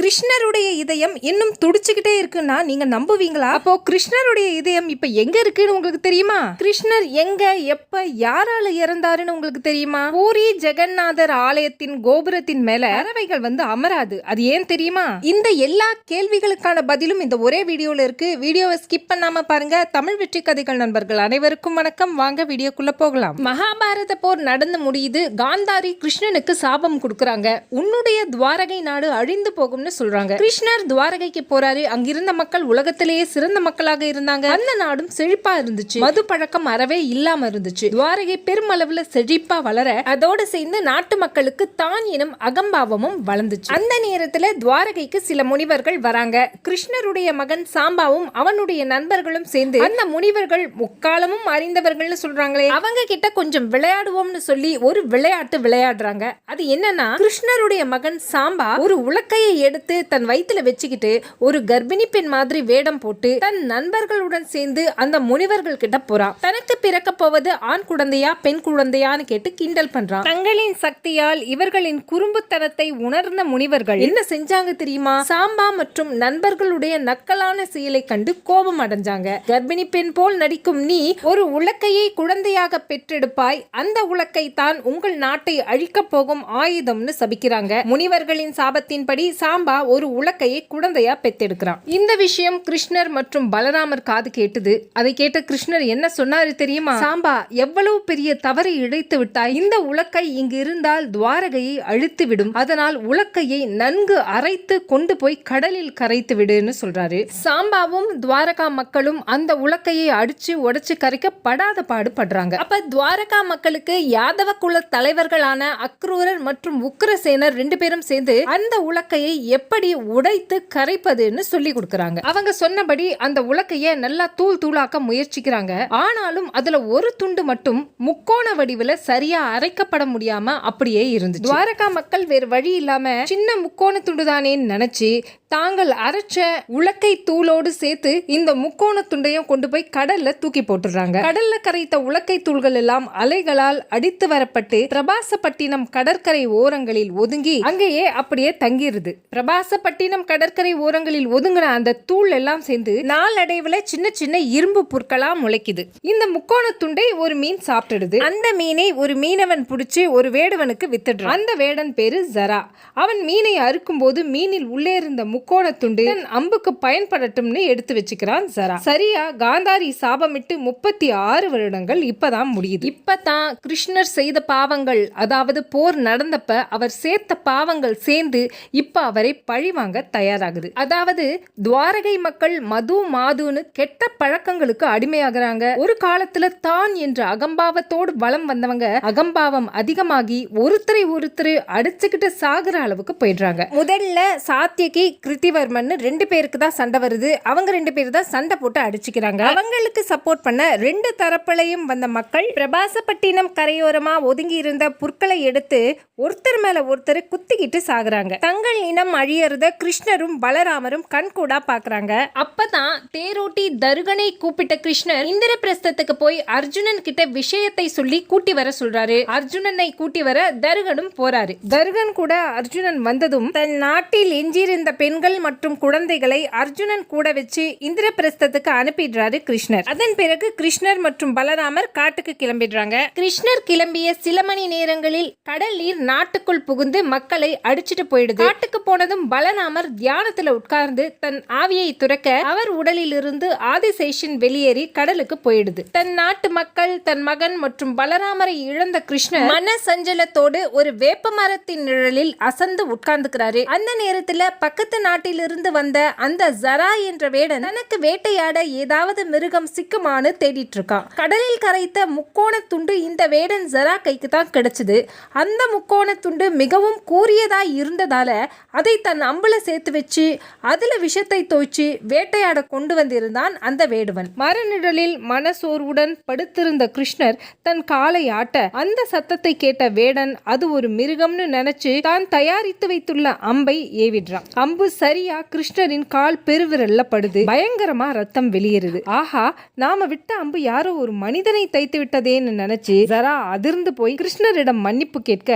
கிருஷ்ணருடைய இதயம் இன்னும் துடிச்சுக்கிட்டே இருக்குன்னா நீங்க நம்புவீங்களா? அப்போ கிருஷ்ணருடைய இதயம் இப்ப எங்க இருக்குன்னு உங்களுக்கு தெரியுமா? கிருஷ்ணர் எங்க எப்ப யாரால இறந்தாருன்னு உங்களுக்கு தெரியுமா? பூரி ஜெகநாதர் ஆலயத்தின் கோபுரத்தின் மேல பறவைகள் வந்து அமராது. அது ஏன் தெரியுமா? இந்த எல்லா கேள்விகளுக்கான பதிலும் இந்த ஒரே வீடியோல இருக்கு. வீடியோவை ஸ்கிப் பண்ணாம பாருங்க. தமிழ் வெற்றி கதைகள் நண்பர்கள் அனைவருக்கும் வணக்கம். வாங்க வீடியோக்குள்ள போகலாம். மகாபாரத போர் நடந்து முடியுது. காந்தாரி கிருஷ்ணனுக்கு சாபம் கொடுக்குறாங்க. உன்னுடைய துவாரகை நாடு அழிந்து போகும்னு சொல்றாங்க. கிருஷ்ணர் துவாரகைக்கு போறாரு. அங்கிருந்த மக்கள் உலகத்திலேயே சிறந்த மக்களாக இருந்தாங்க. அந்த நாடும் செழிப்பா இருந்துச்சு. மது பழக்கம் அறவே இல்லாம இருந்துச்சு. துவாரகை பெருமளவுல செழிப்பா வளர அதோட சேர்ந்து நாட்டு மக்களுக்கு தான் எனும் அகம்பாவமும் வளர்ந்துச்சு. அந்த நேரத்துல துவாரகைக்கு சில முனிவர்கள் வராங்க. கிருஷ்ணருடைய மகன் சாம்பாவும் அவனுடைய நண்பர்களும் சேர்ந்து அந்த முனிவர்கள் முக்காலமும் அறிந்தவர்கள்னு சொல்றாங்களே. அவங்க கிட்ட கொஞ்சம் விளையாடுவோம்னு சொல்லி ஒரு விளையாட்டு விளையாடுறாங்க. அது என்னன்னா கிருஷ்ணருடைய மகன் சாம்பா ஒரு உலக்கையை எடுத்து தன் வயித்துல வச்சுக்கிட்டு ஒரு கர்ப்பிணி பெண் மாதிரி வேடம் போட்டு தன் நண்பர்களுடன் சேர்ந்து அந்த முனிவர்கள் கிட்ட போறான் தனக்கு பிறக்க போவது ஆண் குழந்தையா பெண் குழந்தையான்னு கேட்டு கிண்டல் பண்றான் தங்களின் சக்தியால் இவர்களின் குறும்புத்தனத்தை உணர்ந்த முனிவர்கள் என்ன செஞ்சாங்க தெரியுமா? சாம்பா மற்றும் நண்பர்களுடைய நக்கலான செயலை கண்டு கோபம் அடைஞ்சாங்க. கர்ப்பிணி பெண் போல் நடிக்கும் நீ ஒரு உலக்கையை குழந்தையாக பெற்றெடுப்பாய். அந்த உலக்கை தான் உங்கள் நாட்டை அழிக்கப் போகும் ஆயுதம்னு சபிக்கிறாங்க. முனிவர்களின் சாபத்தின்படி சாம்பா ஒரு உலக்கையை குழந்தையா பெத்தெடுக்கிறான். இந்த விஷயம் கிருஷ்ணர் மற்றும் பலராமர் காது கேட்டது. அதை கேட்ட கிருஷ்ணர் என்ன சொன்னாரு தெரியுமா? சாம்பா எவ்வளவு பெரிய தவறை இழைத்து விட்டாய். இந்த உலக்கை இங்கு இருந்தால் துவாரகையை அழித்து விடும் அதனால் உலக்கையை நன்கு அரைத்து கொண்டு போய் கடலில் கரைத்து விடுன்னு சொல்றாரு. சாம்பாவும் துவாரகா மக்களும் அந்த உலக்கையை அடிச்சு உடைச்சு கரைக்க படாத பாடு படுறாங்க அப்ப துவாரகா மக்களுக்கு யாதவ குல தலைவர்களான அக்ரூரர் மற்றும் உக்ரசேனர் ரெண்டு பேரும் சேர்ந்து அந்த உலக்கையை எப்படி உடைத்து கரைப்பதுன்னு சொல்லி கொடுக்கறாங்க. அவங்க சொன்னபடி அந்த உலக்கைய நல்லா தூள் தூளாக்க முயற்சிக்கிறாங்க. ஆனாலும் அதுல ஒரு துண்டு மட்டும் முக்கோண வடிவுல சரியா அரைக்கப்பட முடியாம அப்படியே இருந்துச்சு. துவாரகா மக்கள் வேறு வழி இல்லாம சின்ன முக்கோண துண்டு தானேன்னு நினைச்சு தாங்கள் அரைச்ச உலக்கை தூளோடு சேர்த்து இந்த முக்கோண துண்டையும் கொண்டு போய் கடல்ல தூக்கி போட்டுறாங்க கடல்ல கரைத்த உலக்கை தூள்கள் எல்லாம் அலைகளால் அடித்து வரப்பட்டு பிரபாசப்பட்டினம் கடற்கரை ஓரங்களில் ஒதுங்கி அங்கேயே அப்படியே தங்கிருது. பிரபாசப்பட்டினம் கடற்கரை ஓரங்களில் ஒதுங்கின அந்த தூள் எல்லாம் சேர்ந்து நாளடைவுல சின்ன சின்ன இரும்பு புற்களா முளைக்குது. இந்த முக்கோண துண்டை ஒரு மீன் சாப்பிட்டுடுது. அந்த மீனை ஒரு மீனவன் பிடிச்சி ஒரு வேடுவனுக்கு வித்துடுறான். அந்த வேடன் பேரு ஜரா. அவன் மீனை அறுக்கும் போது மீனில் உள்ளே இருந்த முக்கோண துண்டு தன் அம்புக்கு பயன்படட்டும்னு எடுத்து வச்சுக்கிறான் ஜரா. சரியா காந்தாரி சாபமிட்டு முப்பத்தி ஆறு வருடங்கள் இப்பதான் முடியுது. இப்பதான் கிருஷ்ணர் செய்த பாவங்கள் அதாவது போர் நடந்தப்ப அவர் சேர்த்த பாவங்கள் சேர்ந்து இப்ப அவரை பழிவாங்க தயாராகுது. அதாவது துவாரகை மக்கள் மது மாதுன்னு கெட்ட பழக்கங்களுக்கு அடிமையாகிறாங்க. ஒரு காலத்துல தான் என்ற அகம்பாவத்தோடு வலம் வந்தவங்க அகம்பாவம் அதிகமாகி ஒருத்தரை ஒருத்தர் அடிச்சுக்கிட்டு சாகுற அளவுக்கு போயிடுறாங்க. முதல்ல சாத்தியகி கிருத்திவர்மன் ரெண்டு பேருக்கு தான் சண்டை வருது. அவங்க ரெண்டு பேர் தான் சண்டை போட்டு அடிச்சுக்கிறாங்க. அவங்களுக்கு சப்போர்ட் பண்ண ரெண்டு தரப்புலையும் வந்த மக்கள் பிரபாசப்பட்டினம் கரையோரமா ஒதுங்கி இருந்த புற்களை எடுத்து ஒருத்தர் மேல ஒருத்தர் குத்திக்கிட்டு சாகுறாங்க. தங்கள் இனம் அழியறத கிருஷ்ணரும் பலராமரும் கண்கூடா பாக்குறாங்க. அப்பதான் தேரோட்டி தருகனை கூப்பிட்ட கிருஷ்ணர் இந்திரபிரஸ்தத்துக்கு போய் அர்ஜுனன் கிட்ட விஷயத்தை சொல்லி கூட்டி வர சொல்றாரு. அர்ஜுனனை கூட்டி வர தருகனும் போறாரு. தருகன் கூட அர்ஜுனன் வந்ததும் தன் நாட்டில் எஞ்சியிருந்த பெண் பெண்கள் மற்றும் குழந்தைகளை அர்ஜுனன் கூட வச்சு இந்திரபிரஸ்தத்துக்கு அனுப்பிடுறாரு கிருஷ்ணர். அதன் பிறகு கிருஷ்ணர் மற்றும் பலராமர் காட்டுக்கு கிளம்பிடுறாங்க. கிருஷ்ணர் கிளம்பிய சில மணி நேரங்களில் கடல் நீர் நாட்டுக்குள் புகுந்து மக்களை அடிச்சிட்டு போயிடுது. காட்டுக்கு போனதும் பலராமர் தியானத்துல உட்கார்ந்து தன் ஆவியை துறக்க அவர் உடலில் இருந்து ஆதிசேஷன் வெளியேறி கடலுக்கு போயிடுது. தன் நாட்டு மக்கள் தன் மகன் மற்றும் பலராமரை இழந்த கிருஷ்ணர் மன சஞ்சலத்தோடு ஒரு வேப்ப மரத்தின் நிழலில் அசந்து உட்கார்ந்துக்கிறாரு. அந்த நேரத்துல பக்கத்து நாட்டிலிருந்து வந்த அந்த ஜரா என்ற வேடன் தனக்கு வேட்டையாட ஏதாவது மிருகம் சிக்குமான்னு தேடிட்டு இருக்கான் கடலில் கரைத்த முக்கோண துண்டு இந்த வேடன் ஜரா கைக்கு தான் கிடைச்சது. அந்த முக்கோண துண்டு மிகவும் கூரியதா இருந்ததால அதை தன் அம்புல சேர்த்து வச்சு அதுல விஷத்தை தோய்ச்சி வேட்டையாட கொண்டு வந்திருந்தான் அந்த வேடுவன். மரநிழலில் மனசோர்வுடன் படுத்திருந்த கிருஷ்ணர் தன் காலை ஆட்ட அந்த சத்தத்தை கேட்ட வேடன் அது ஒரு மிருகம்னு நினைச்சு தான் தயாரித்து வைத்துள்ள அம்பை ஏவிடுறான். அம்பு சரியா கிருஷ்ணரின் கால் பெருவிரல்ல படுது பயங்கரமா ரத்தம் வெளியேறுது. ஆஹா நாம விட்ட அம்பு யாரோ ஒரு மனிதனை தைத்து விட்டதேன்னு நினைச்சு ஜரா அதிர்ந்து போய் கிருஷ்ணரிடம் மன்னிப்பு கேட்க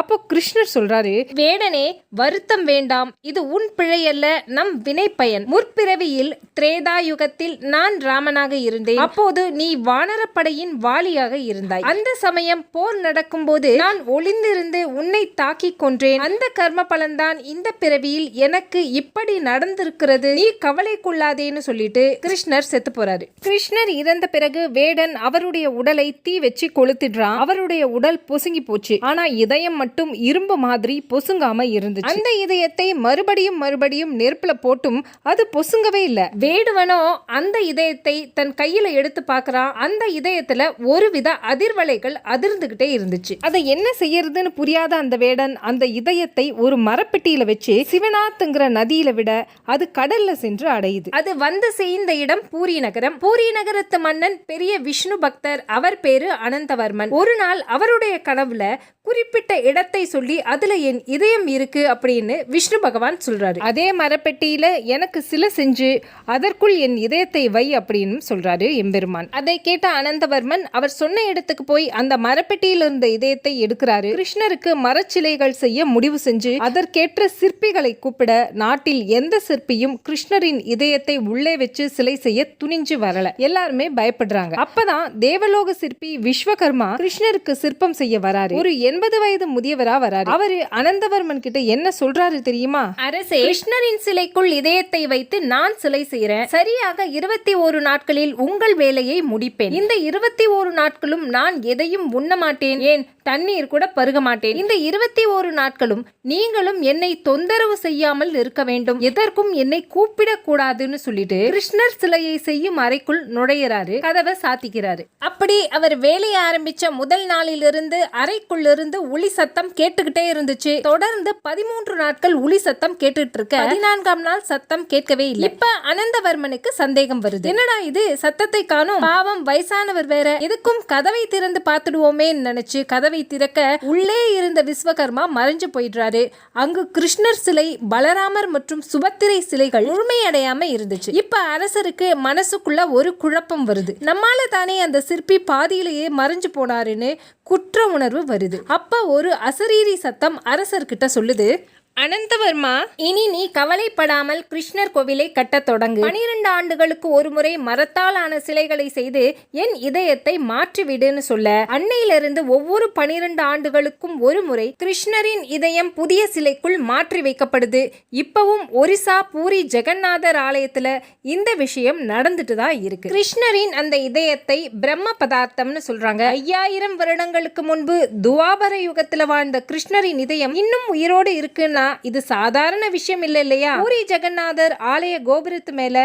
அப்போ கிருஷ்ணர் சொல்றாரு வேடனே வருத்தம் வேண்டாம். இது உன் பிழை அல்ல நம் வினை பயன். முற்பிறவியில் திரேதா யுகத்தில் நான் ராமனாக இருந்தேன். அப்போது நீ வானரப்படையின் வாலியாக இருந்தாய். அந்த சமயம் போர் நடக்கும்போது நான் ஒளிந்திருந்து உன்னை தாக்கிக் கொன்றேன். அந்த கர்ம பலன்தான் இந்த பிறவியில் எனக்கு இப்படி நடந்திருக்கிறது. நீ கவலைக்குள்ளாதேன்னு சொல்லிட்டு கிருஷ்ணர் செத்து போறாரு. கிருஷ்ணர் இறந்த பிறகு வேடன் அவருடைய உடலை தீ வச்சு கொளுத்திடுறான். அவருடைய உடல் பொசுங்கி போச்சு. ஆனா இதயம் மட்டும் இரும்பு மாதிரி பொசுங்காம இருந்துச்சு. அந்த இதயத்தை மறுபடியும் மறுபடியும் நெருப்புல போட்டும் அது பொசுங்கவே இல்ல. வேடுவனோ அந்த இதயத்தை தன் கையில எடுத்து பாக்குறான் அந்த இதயத்துல ஒருவித அதிர்வலைகள் அதிர்ந்துகிட்டே இருந்துச்சு. அதை என்ன செய்யறதுன்னு புரியாத அந்த வேடன் அந்த இதயத்தை ஒரு மரப்பெட்டியில வச்சு சிவநாத்ங்கிற நதியில விட அது கடல்ல சென்று அடையுது. அது வந்து சேர்ந்த இடம் பூரி நகரம். பூரி நகரத்து மன்னன் பெரிய விஷ்ணு பக்தர். அவர் பேரு அனந்தவர்மன். ஒரு நாள் அவருடைய கனவுல குறிப்பிட்ட இடத்தை சொல்லி அதுல என் இதயம் இருக்கு அப்படின்னு விஷ்ணு பகவான் சொல்றாரு. அதே மரப்பெட்டியில எனக்கு சில செஞ்சு அதற்குள் என் இதயத்தை வை அப்படின்னு சொல்றாரு எம்பெருமான். அதை கேட்ட அனந்தவர்மன் அவர் சொன்ன இடத்துக்கு போய் அந்த மரப்பெட்டியில் இருந்த இதயத்தை எடுக்கிறாரு. கிருஷ்ணருக்கு மரச்சிலைகள் செய்ய முடிவு செஞ்சு அதற்கேற்ற சிற்பிகளை கூப்பிட நாட்டில் எந்த சிற்பியும் கிருஷ்ணரின் இதயத்தை உள்ளே வச்சு சிலை செய்ய துணிஞ்சு வரல. எல்லாருமே பயப்படுறாங்க. அப்பதான் தேவலோக சிற்பி விஸ்வகர்மா கிருஷ்ணருக்கு சிற்பம் செய்ய வராரு. ஒரு எண்பது வயது முதியவரா வராரு. அவரு அனந்தவர்மன் கிட்ட என்ன சொல்றாரு தெரியுமா? அரசே கிருஷ்ணரின் சிலைக்குள் இதயத்தை வைத்து நான் சிலை செய்யறேன் சரியாக இருபத்தி ஒரு நாட்களில் உங்கள் வேலையை முடிப்பேன். இந்த இருபத்தி ஒரு நாட்களும் நான் எதையும் உண்ண மாட்டேன். ஏன்? தண்ணீர் கூட பருக மாட்டேன். இந்த இருபத்தி ஓரு நாட்களும் நீங்களும் என்னை தொந்தரவு செய்யாமல் இருக்க வேண்டும். எதற்கும் என்னை கூப்பிடக்கூடாதுன்னு சொல்லிட்டு கிருஷ்ணர் சிலையை செய்யும் அறைக்குள் நுழையிறாரு. கதவை சாத்திக்கிறாரு. அப்படி அவர் வேலையை ஆரம்பிச்ச முதல் நாளிலிருந்து அறைக்குள்ளிருந்து ஒளி சத்தம் கேட்டுக்கிட்டே இருந்துச்சு. தொடர்ந்து பதிமூன்று நாட்கள் ஒளி சத்தம் கேட்டுட்டு இருக்க பதினான்காம் நாள் சத்தம் கேட்கவே இல்லை. இப்ப அனந்தவர்மனுக்கு சந்தேகம் வருது. என்னடா இது? சத்தத்தை காணும். பாவம் வயசானவர் வேற. எதுக்கும் கதவை திறந்து பார்த்துடுவோமேன்னு நினைச்சு கதவை திறக்க உள்ளே இருந்த விஸ்வகர்மா மறைஞ்சு போயிடுறாரு. அங்கு கிருஷ்ணர் சிலை பலராமர் மற்றும் சுபத்திரை சிலைகள் முழுமையடையாம இருந்துச்சு. இப்ப அரசருக்கு மனசுக்குள்ள ஒரு குழப்பம் வருது. நம்மால தானே அந்த சிற்பி பாதியிலேயே மறைஞ்சு போனாருன்னு குற்ற உணர்வு வருது. அப்ப ஒரு அசரீரி சத்தம் அரசர்கிட்ட சொல்லுது. அனந்தவர்மா இனி நீ கவலைப்படாமல் கிருஷ்ணர் கோவிலை கட்டத் தொடங்கு. பனிரெண்டு ஆண்டுகளுக்கு ஒரு முறை மரத்தால் ஆன சிலைகளை செய்து என் இதயத்தை மாற்றிவிடுன்னு சொல்ல. அன்னையிலிருந்து ஒவ்வொரு பனிரெண்டு ஆண்டுகளுக்கும் ஒரு முறை கிருஷ்ணரின் இதயம் புதிய சிலைக்குள் மாற்றி வைக்கப்படுது. இப்பவும் ஒரிசா பூரி ஜெகநாதர் ஆலயத்துல இந்த விஷயம் நடந்துட்டு தான் இருக்கு. கிருஷ்ணரின் அந்த இதயத்தை பிரம்ம பதார்த்தம்னு சொல்றாங்க. ஐயாயிரம் வருடங்களுக்கு முன்பு துவாபர யுகத்துல வாழ்ந்த கிருஷ்ணரின் இதயம் இன்னும் உயிரோடு இருக்குன்னா இது சாதாரண விஷயம் இல்லை இல்லையா? பூரி ஜெகநாதர் ஆலய கோபுரத்து மேல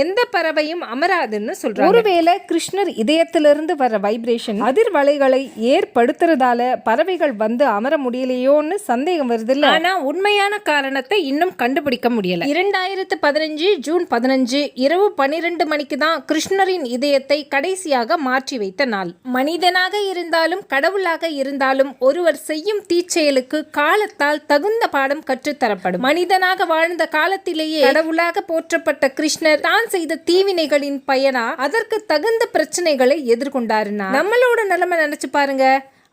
எந்த பறவையும் அமராதுன்னு சொல்றாங்க. ஒருவேளை கிருஷ்ணர் இதயத்திலிருந்து வர வைப்ரேஷன் அதிர்வலைகளை ஏற்படுத்துறதால பறவைகள் வந்து அமர முடியலையோன்னு சந்தேகம் வருது இல்ல ஆனா உண்மையான காரணத்தை இன்னும் கண்டுபிடிக்க முடியல. இரண்டாயிரத்து பதினஞ்சு ஜூன் பதினஞ்சு இரவு பனிரெண்டு மணிக்கு தான் கிருஷ்ணரின் இதயத்தை கடைசியாக மாற்றி வைத்த நாள். மனிதனாக இருந்தாலும் கடவுளாக இருந்தாலும் ஒருவர் செய்யும் தீச்செயலுக்கு காலத்தால் தகுந்த பாடம் கற்றுத்தரப்படும். மனிதனாக வாழ்ந்த காலத்திலேயே கடவுளாக போற்றப்பட்ட கிருஷ்ணர் தான் செய்த தீவினைகளின் பயனா அதற்கு தகுந்த பிரச்சனைகளை எதிர்கொண்டாருன்னா நம்மளோட நிலைமை நினைச்சு பாருங்க.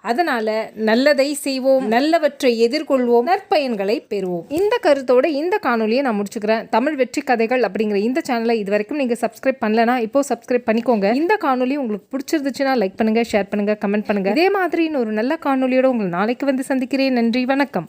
அதனால நல்லதை செய்வோம் நல்லவற்றை எதிர்கொள்வோம் நற்பயன்களை பெறுவோம். இந்த கருத்தோட இந்த காணொலியை நான் முடிச்சுக்கிறேன். தமிழ் வெற்றி கதைகள் அப்படிங்கிற இந்த சேனலை இது வரைக்கும் நீங்க சப்ஸ்கிரைப் பண்ணலனா இப்போ சப்ஸ்கிரைப் பண்ணிக்கோங்க. இந்த காணொலி உங்களுக்கு பிடிச்சிருந்துச்சுன்னா லைக் பண்ணுங்க ஷேர் பண்ணுங்க கமெண்ட் பண்ணுங்க. இதே மாதிரி ஒரு நல்ல காணொலியோட உங்களை நாளைக்கு வந்து சந்திக்கிறேன். நன்றி வணக்கம்.